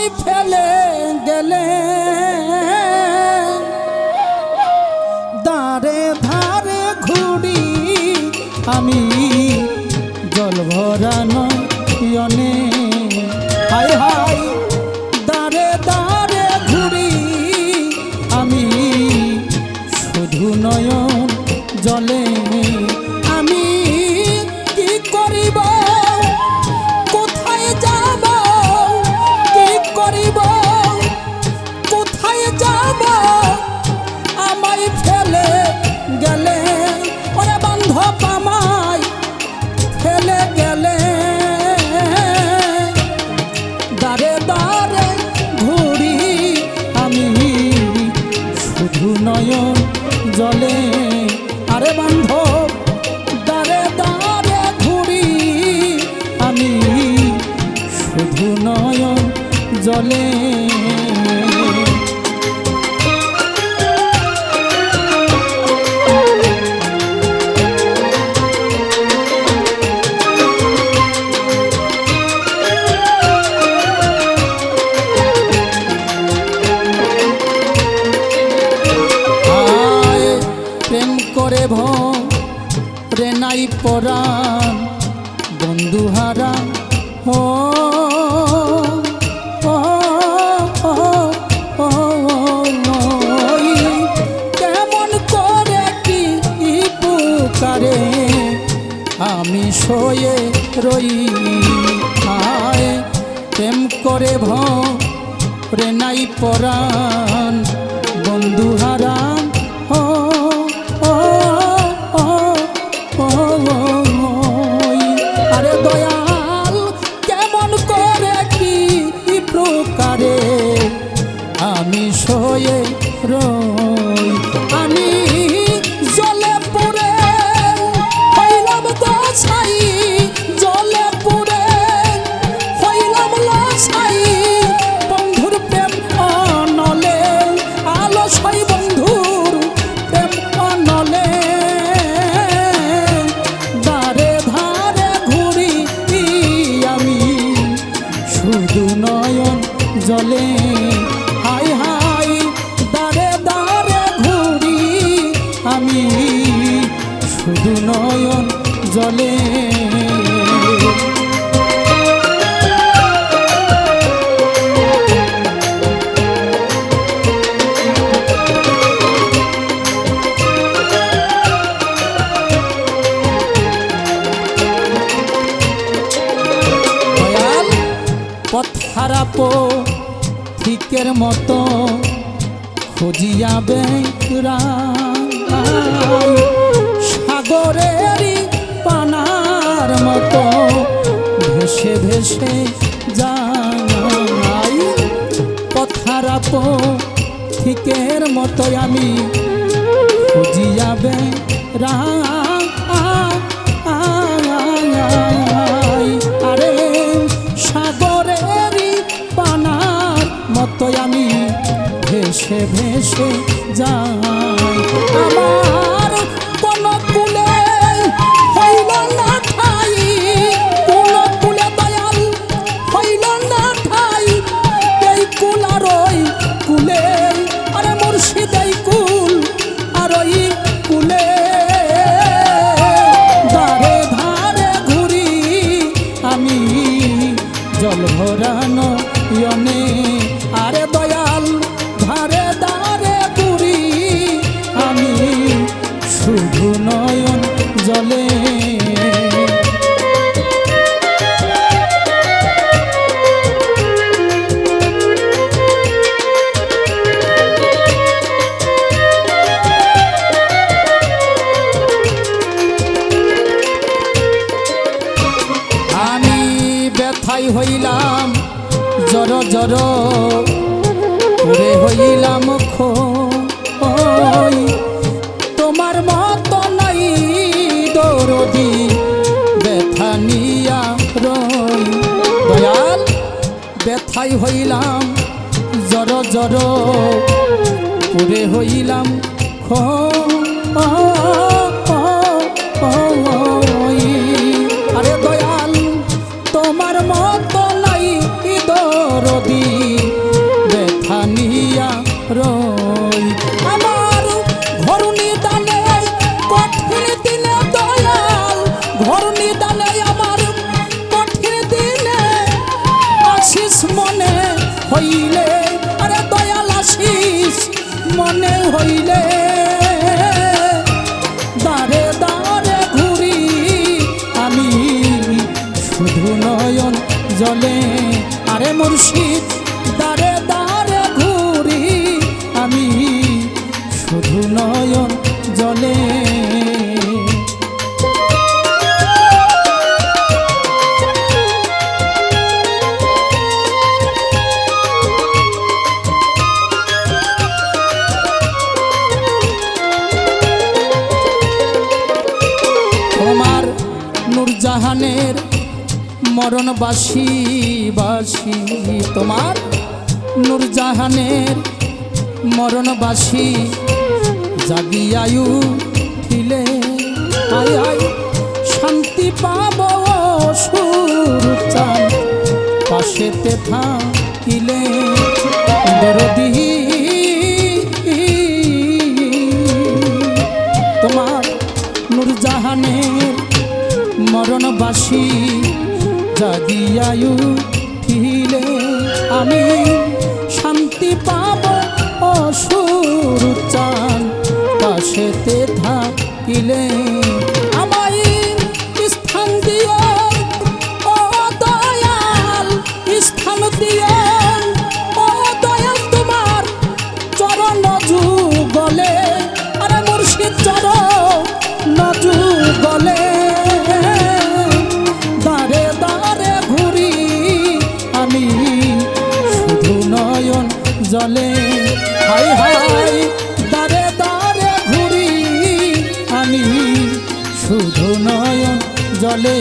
সবাই ফেলে গেলে। দাঁড়ে ধারে ঘুড়ি আমি জল ভরানো অনেক বলে। প্রেম করে ভরে নাই পরাণ বন্ধুহারা রই হায় প্রেম করে ভরে নাই পরাণ বন্ধু হারা। জলে হারাপো ঠিকের মতো খুঁজিয়া বেকরা সাগরেরই পানার মতো ভেসে ভেসে জানাই পথারা ঠিকের মতো আমি খুঁজিয়াবে রা আরে সাগরেরই পানার মতো আমি ভেসে ভেসে জানো ইয়নে আরে দয়াল ধারে দারে পুরি। আমি শুধু নয়ন জলে। হইলা ব্যথাই হইলাম জড় জড় পুরে হইলাম আরে দয়াল তোমার মত নাই দরদি। হইলে দাঁড়ে দাঁড়ে ঘুরি আমি। শুধু নয়ন জলে, আরে মুর্শিদ, দাঁড়ে দাঁড়ে ঘুরি আমি। শুধু নয়ন জলে নূরজাহানের মরণ বাসি বাসি তোমার নূরজাহানের মরণ বাসি জাগিয়ায়ু দিলে শান্তি পাব সুর সুরচান পাশেতে থাকিলে দরদি। তোমার নূরজাহানের মরণবাসী জাগিয়ায়ু ফিলে আমি শান্তি পাব অসুর চান পাশেতে থাকিলে জলে হাই হাই দারে দারে ঘুরি। আমি শুধু নয় জলে।